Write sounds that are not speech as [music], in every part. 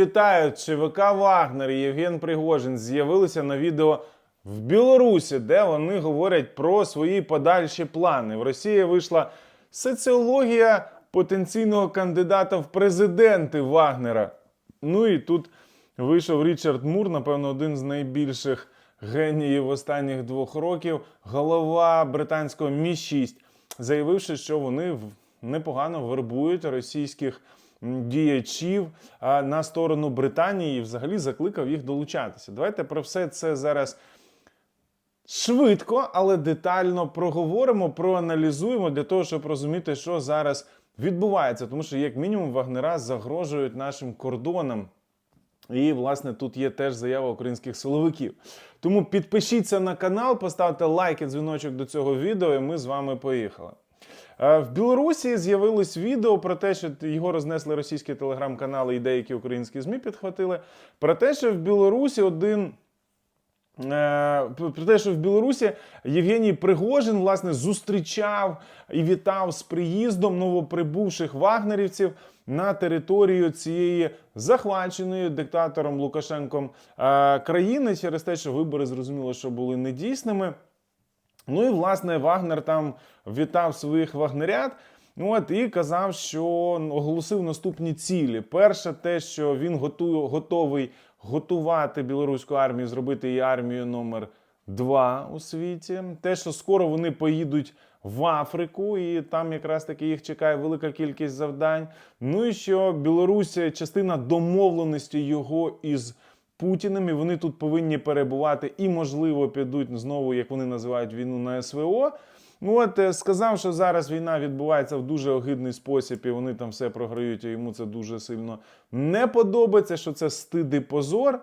Вітаю, ЧВК Вагнер і Євген Пригожин з'явилися на відео в Білорусі, де вони говорять про свої подальші плани. В Росії вийшла соціологія потенційного кандидата в президенти Вагнера. Ну і тут вийшов Річард Мур, напевно, один з найбільших геніїв останніх двох років, голова британського Мі 6 заявивши, що вони непогано вербують російських діячів на сторону Британії і взагалі закликав їх долучатися. Давайте про все це зараз швидко, але детально проговоримо, проаналізуємо для того, щоб розуміти, що зараз відбувається. Тому що, як мінімум, вагнера загрожують нашим кордонам. І, власне, тут є теж заява українських силовиків. Тому підпишіться на канал, поставте лайк і дзвіночок до цього відео, і ми з вами поїхали. Е, В Білорусі з'явилось відео про те, що його рознесли російські телеграм-канали і деякі українські ЗМІ підхватили. Про те, що в Білорусі один Е, Про те, що в Білорусі Євгеній Пригожин власне зустрічав і вітав з приїздом новоприбувших вагнерівців на територію цієї захваченої диктатором Лукашенком е, країни через те, що вибори зрозуміло, що були недійсними. Ну і власне Вагнер там вітав своїх вагнерят. Ну, От і казав, що оголосив наступні цілі. Перше, те, що він готує, готовий готувати білоруську армію, зробити її армію номер два у світі. Те, що скоро вони поїдуть в Африку, і там якраз таки їх чекає велика кількість завдань. Ну і що Білорусь частина домовленості його із Путіним, і вони тут повинні перебувати і, можливо, підуть знову, як вони називають війну на СВО. Ну от е, сказав, що зараз війна відбувається в дуже огидний спосіб, і вони там все програють, і йому це дуже сильно не подобається, що це стид і позор.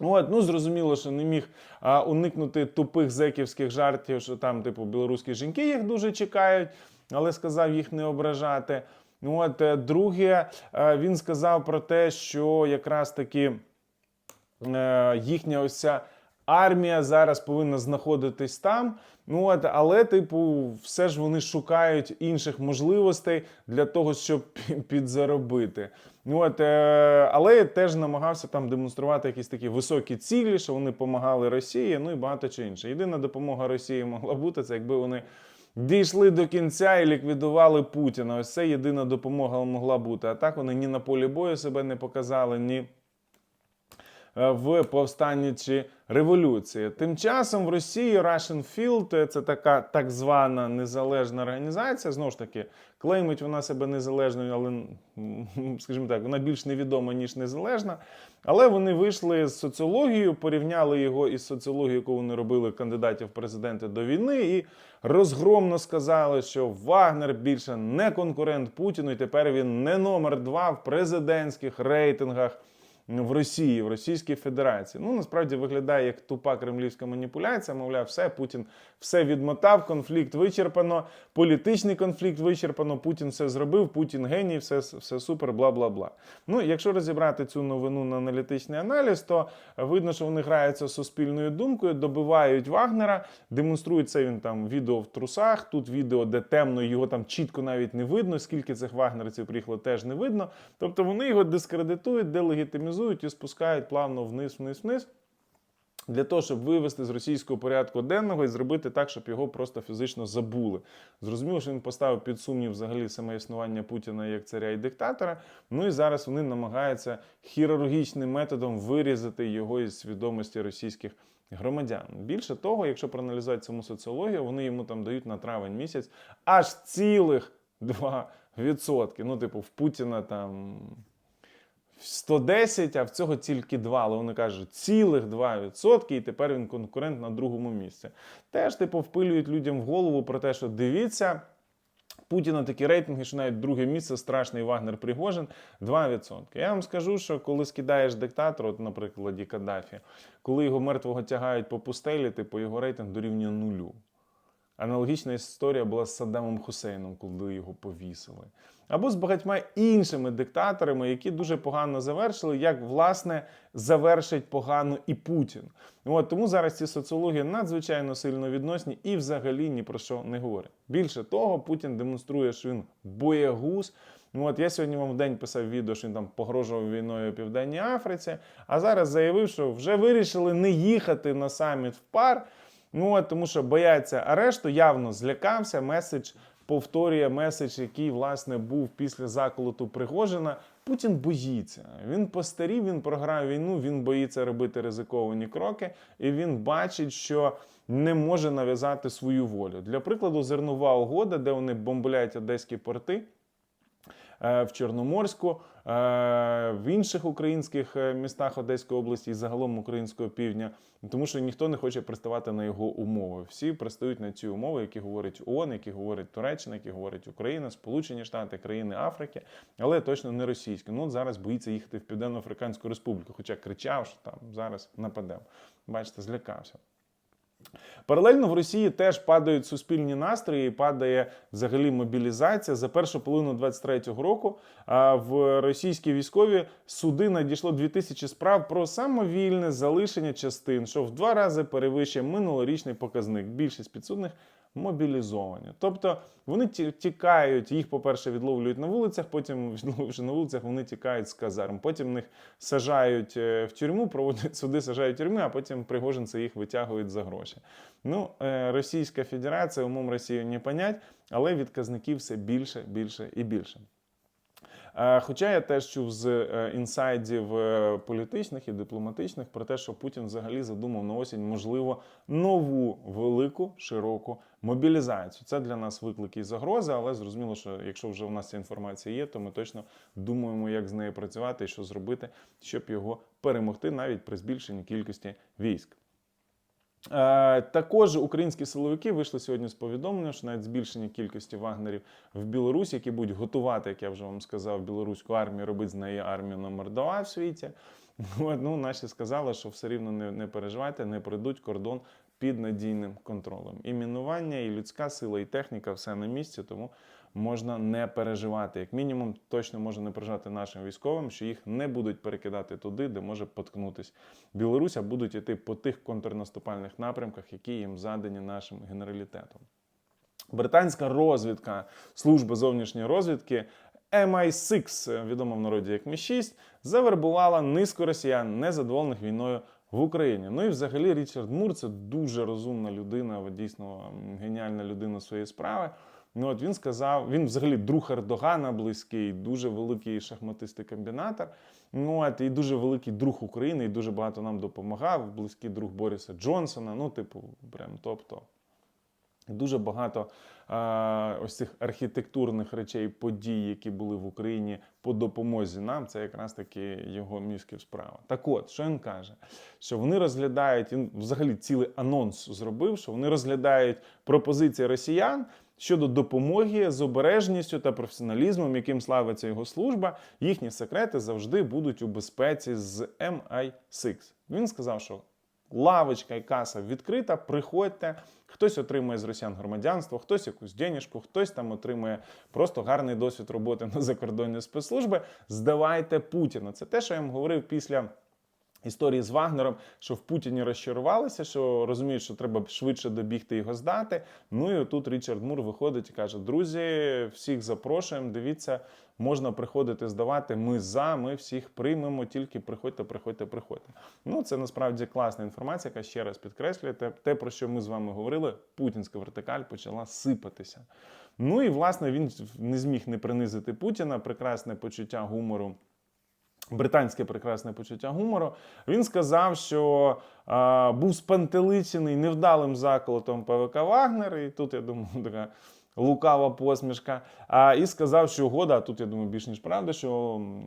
От, ну зрозуміло, що не міг а, уникнути тупих зеківських жартів, що там, типу, білоруські жінки їх дуже чекають, але сказав їх не ображати. Ну, От, е, друге, е, він сказав про те, що якраз таки їхня ось ця армія зараз повинна знаходитись там. Ну от, але, типу, все ж вони шукають інших можливостей для того, щоб підзаробити. Ну от, е, але теж намагався там демонструвати якісь такі високі цілі, що вони допомагали Росії, ну і багато чого інше. Єдина допомога Росії могла бути це, якби вони. Дійшли до кінця і ліквідували Путіна. Ось це єдина допомога могла бути. А так вони ні на полі бою себе не показали, ні е, в повстанні чи революції. Тим часом в Росії Russian Field е, це така так звана незалежна організація. Знову ж таки, клеймить вона себе незалежною, але, скажімо так, вона більш невідома, ніж незалежна. Але вони вийшли з соціологією, порівняли його із соціологією, яку вони робили кандидатів в президенти до війни, і розгромно сказали, що Вагнер більше не конкурент Путіну, і тепер він не номер два в президентських рейтингах в Росії, в Російській Федерації. Ну насправді виглядає як тупа кремлівська маніпуляція. Мовляв, все Путін все відмотав, конфлікт вичерпано, політичний конфлікт вичерпано. Путін все зробив, Путін геній, все, все супер, бла бла бла. Ну, якщо розібрати цю новину на аналітичний аналіз, то видно, що вони граються суспільною думкою, добивають Вагнера, демонструють це він там відео в трусах. Тут відео, де темно, його там чітко навіть не видно. Скільки цих вагнерців приїхало, теж не видно. Тобто вони його дискредитують, делегітимізують і спускають плавно вниз, вниз, вниз. Для того, щоб вивести з російського порядку денного і зробити так, щоб його просто фізично забули. Зрозуміло, що він поставив під сумнів взагалі саме існування Путіна як царя і диктатора. Ну і зараз вони намагаються хірургічним методом вирізати його із свідомості російських громадян. Більше того, якщо проаналізувати саму соціологію, вони йому там дають на травень місяць аж цілих 2%. Ну, типу, в Путіна там 110, а в цього тільки 2. Але вони кажуть, цілих 2%, і тепер він конкурент на другому місці. Теж, типу, впилюють людям в голову про те, що дивіться. Путіна такі рейтинги, що навіть друге місце страшний Вагнер Пригожин 2%. Я вам скажу, що коли скидаєш диктатора, от, наприклад, Каддафі, коли його мертвого тягають по пустелі, типу його рейтинг дорівнює нулю. Аналогічна історія була з Саддамом Хусейном, коли його повісили. Або з багатьма іншими диктаторами, які дуже погано завершили, як власне завершить погано і Путін. От тому зараз ці соціології надзвичайно сильно відносні і взагалі ні про що не говорять. Більше того, Путін демонструє, що він боягуз, Ну от я сьогодні вам в день писав відео, що він там погрожував війною Південній Африці, а зараз заявив, що вже вирішили не їхати на саміт в пар. Ну от тому, що бояться арешту, явно злякався. Меседж повторює меседж, який власне був після заколоту Пригожина. Путін боїться. Він постарів, він програв війну, він боїться робити ризиковані кроки, і він бачить, що не може нав'язати свою волю. Для прикладу, зернова угода, де вони бомбляють одеські порти. Е, В Чорноморську, е, в інших українських е, містах Одеської області і загалом українського півдня, тому що ніхто не хоче приставати на його умови. Всі пристають на ці умови, які говорить ООН, які говорить Туреччина, які говорить Україна, Сполучені Штати, країни Африки, але точно не російські. Ну зараз боїться їхати в Південно-Африканську Республіку, хоча кричав, що там зараз нападемо. Бачите, злякався. Паралельно в Росії теж падають суспільні настрої, падає взагалі мобілізація. За першу половину 23-го року в російські військові суди надійшло 2000 справ про самовільне залишення частин, що в два рази перевищує минулорічний показник. Більшість підсудних мобілізовані. Тобто вони ті- тікають, їх, по-перше, відловлюють на вулицях, потім, [laughs] відловивши на вулицях, вони тікають з казарм. Потім їх сажають е, в тюрму, проводять [laughs] суди, сажають в тюрми, а потім пригожинці їх витягують за гроші. Ну, е, Російська Федерація, умом Росії не понять, але відказників все більше, більше і більше. Е, Хоча я теж чув з е, інсайдів е, політичних і дипломатичних про те, що Путін взагалі задумав на осінь, можливо, нову велику широку мобілізацію. Це для нас виклики і загрози, але зрозуміло, що якщо вже в нас ця інформація є, то ми точно думаємо, як з нею працювати і що зробити, щоб його перемогти навіть при збільшенні кількості військ. Е, Також українські силовики вийшли сьогодні з повідомленням, що навіть збільшення кількості вагнерів в Білорусі, які будуть готувати, як я вже вам сказав, білоруську армію, робити з неї армію номер 2 в світі. [laughs] Ну, наші сказали, що все рівно не, не переживайте, не пройдуть кордон під надійним контролем. І мінування, і людська сила, і техніка все на місці, тому можна не переживати. Як мінімум, точно можна не переживати нашим військовим, що їх не будуть перекидати туди, де може поткнутись Білорусь, а будуть йти по тих контрнаступальних напрямках, які їм задані нашим генералітетом. Британська розвідка служби зовнішньої розвідки MI6, відома в народі як Мі-6, завербувала низку росіян, незадоволених війною в Україні. Ну і взагалі Річард Мур це дуже розумна людина, дійсно геніальна людина своєї справи. Ну от він сказав, він взагалі друг Ердогана близький, дуже великий шахматистий комбінатор. Ну от і дуже великий друг України, і дуже багато нам допомагав. Близький друг Боріса Джонсона. Ну, типу, прям топ-топ. Дуже багато а, ось цих архітектурних речей, подій, які були в Україні по допомозі нам, це якраз таки його мізків справа. Так от, що він каже? Що вони розглядають, він взагалі цілий анонс зробив, що вони розглядають пропозиції росіян щодо допомоги з обережністю та професіоналізмом, яким славиться його служба. Їхні секрети завжди будуть у безпеці з MI6. Він сказав, що лавочка і каса відкрита, приходьте. Хтось отримує з росіян громадянство, хтось якусь денежку, хтось там отримує просто гарний досвід роботи на закордонні спецслужби. Здавайте Путіна. Це те, що я вам говорив після. Історії з Вагнером, що в Путіні розчарувалися, що розуміють, що треба швидше добігти його здати. Ну і тут Річард Мур виходить і каже: друзі, всіх запрошуємо. Дивіться, можна приходити здавати. Ми за, ми всіх приймемо. Тільки приходьте, приходьте, приходьте. Ну це насправді класна інформація, яка ще раз підкреслює те, про що ми з вами говорили. Путінська вертикаль почала сипатися. Ну і власне він не зміг не принизити Путіна. Прекрасне почуття гумору британське прекрасне почуття гумору. Він сказав, що а, був спантеличений невдалим заколотом ПВК Вагнер. І тут я думаю, [laughs] така. Лукава посмішка, а і сказав, що угода, а тут я думаю, більш ніж правда, що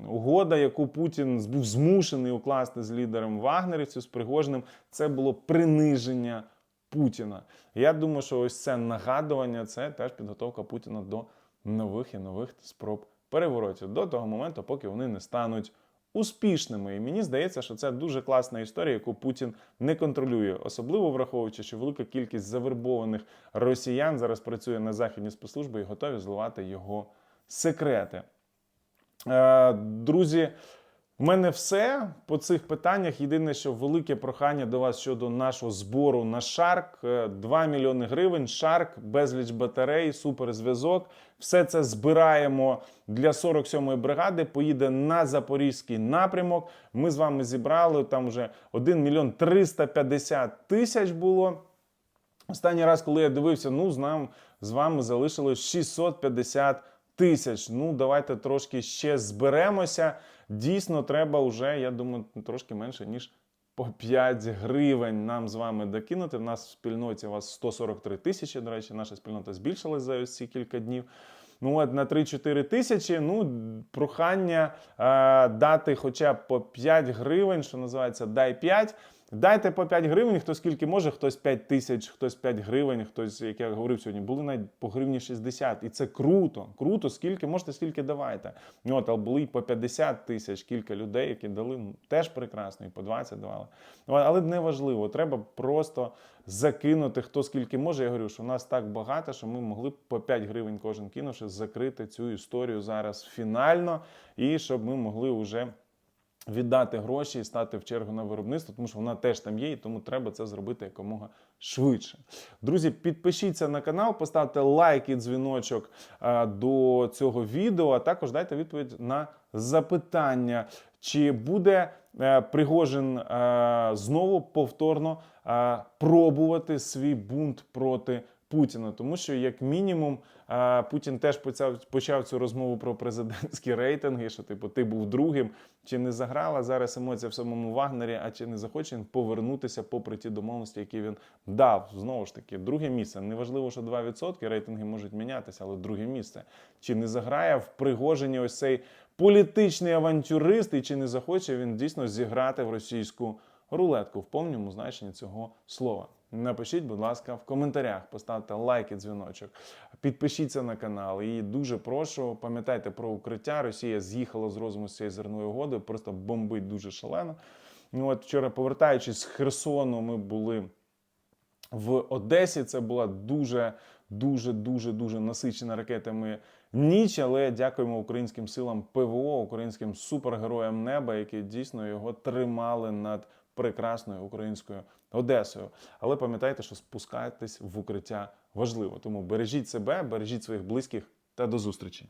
угода, яку Путін був змушений укласти з лідером Вагнерівців, з Пригожним, це було приниження Путіна. Я думаю, що ось це нагадування, це теж підготовка Путіна до нових і нових спроб переворотів до того моменту, поки вони не стануть успішними. І мені здається, що це дуже класна історія, яку Путін не контролює, особливо враховуючи, що велика кількість завербованих росіян зараз працює на західні спецслужби і готові зливати його секрети. Е, Друзі. У мене все по цих питаннях. Єдине, що велике прохання до вас щодо нашого збору на Шарк. Е, 2 мільйони гривень, Шарк, безліч батарей, суперзв'язок. Все це збираємо для 47-ї бригади. Поїде на запорізький напрямок. Ми з вами зібрали там вже 1 мільйон 350 тисяч було. Останній раз, коли я дивився, ну з нам з вами залишилось 650 тисяч. Ну, давайте трошки ще зберемося. Дійсно, треба вже, я думаю, трошки менше, ніж по 5 гривень нам з вами докинути. В нас в спільноті у вас 143 тисячі. До речі, наша спільнота збільшилась за ось ці кілька днів. Ну, от на 3-4 тисячі, ну, прохання е, дати хоча б по 5 гривень, що називається дай 5. Дайте по 5 гривень, хто скільки може, хтось 5 тисяч, хтось 5 гривень, хтось, як я говорив сьогодні, були навіть по гривні 60. І це круто. Круто, скільки можете, стільки давайте. Ну, От, але були по 50 тисяч кілька людей, які дали ну, теж прекрасно, і по 20 давали. Ну, Але не важливо, треба просто закинути хто скільки може. Я говорю, що в нас так багато, що ми могли б по 5 гривень кожен кинувши, закрити цю історію зараз фінально, і щоб ми могли вже віддати гроші і стати в чергу на виробництво, тому що вона теж там є, і тому треба це зробити якомога швидше. Друзі, підпишіться на канал, поставте лайк і дзвіночок е, до цього відео, а також дайте відповідь на запитання, чи буде е, Пригожин е, знову повторно пробувати свій бунт проти. Путіна, тому що як мінімум Путін теж почав, почав цю розмову про президентські [laughs] рейтинги, що типу ти був другим, чи не заграла зараз емоція в самому Вагнері, а чи не захоче він повернутися попри ті домовленості, які він дав. Знову ж таки, друге місце. Неважливо, що 2% рейтинги можуть мінятися, але друге місце. Чи не заграє в Пригожині ось цей політичний авантюрист, і чи не захоче він дійсно зіграти в російську рулетку в повному значенні цього слова? Напишіть, будь ласка, в коментарях, поставте лайк і дзвіночок, підпишіться на канал. І дуже прошу, пам'ятайте про укриття. Росія з'їхала з розуму з цієї зерної угоди, просто бомбить дуже шалено. Ну от вчора, повертаючись з Херсону, ми були в Одесі. Це була дуже, дуже, дуже, дуже насичена ракетами ніч. Але дякуємо українським силам ПВО, українським супергероям неба, які дійсно його тримали над прекрасною українською Одесою. Але пам'ятайте, що спускатись в укриття важливо. Тому бережіть себе, бережіть своїх близьких та до зустрічі.